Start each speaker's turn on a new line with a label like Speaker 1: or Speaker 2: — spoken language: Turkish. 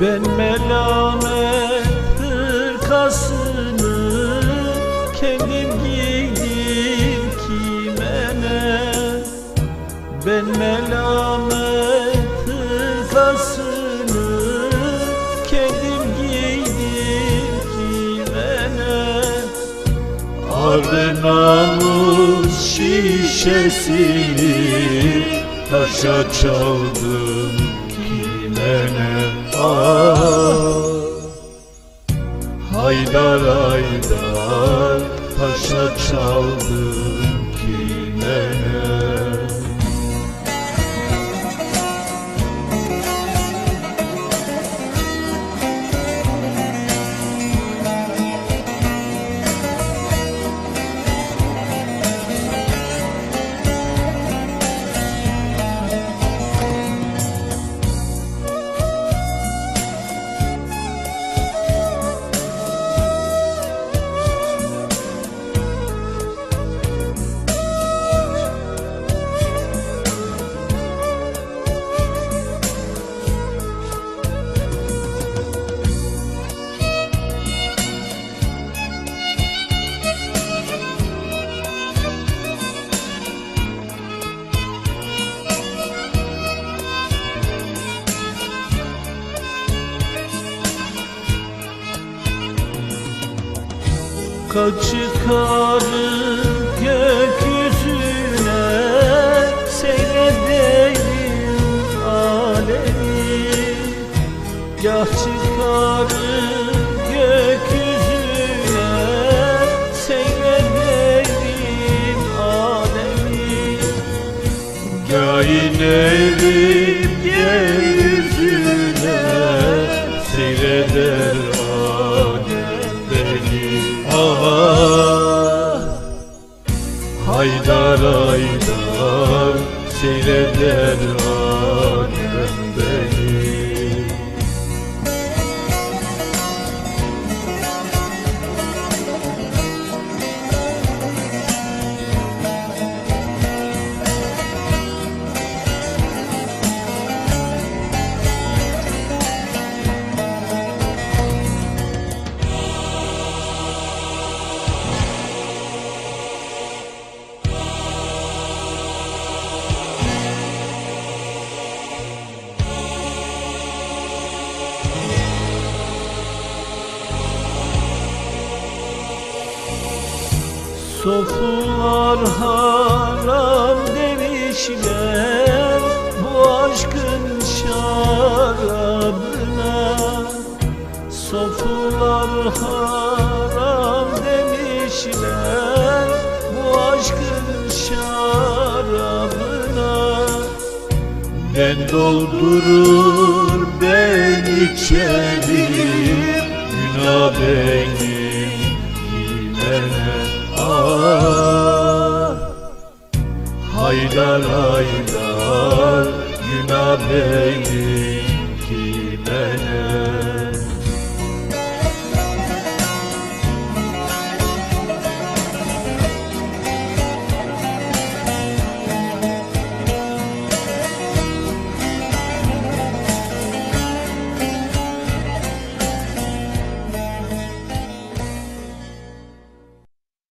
Speaker 1: Ben melamet hırkasını kendim giydim kime ne Ben melamet hırkasını kendim giydim kime ne Ardı namus şişesini taşa çaldım kime ne Haydar haydar taşa çaldım kime ne Çıkarır gökyüzüne. Seyredeyim alemi. Gah çıkarır gökyüzüne. Seyredeyim alemi. Gah inerim Haydar Seyreder alem Sofular haram demişler bu aşkın şarabına. Sofular haram demişler bu aşkın şarabına. Ben doldurur ben içerim günah benim yine Haydar günah benim kime ne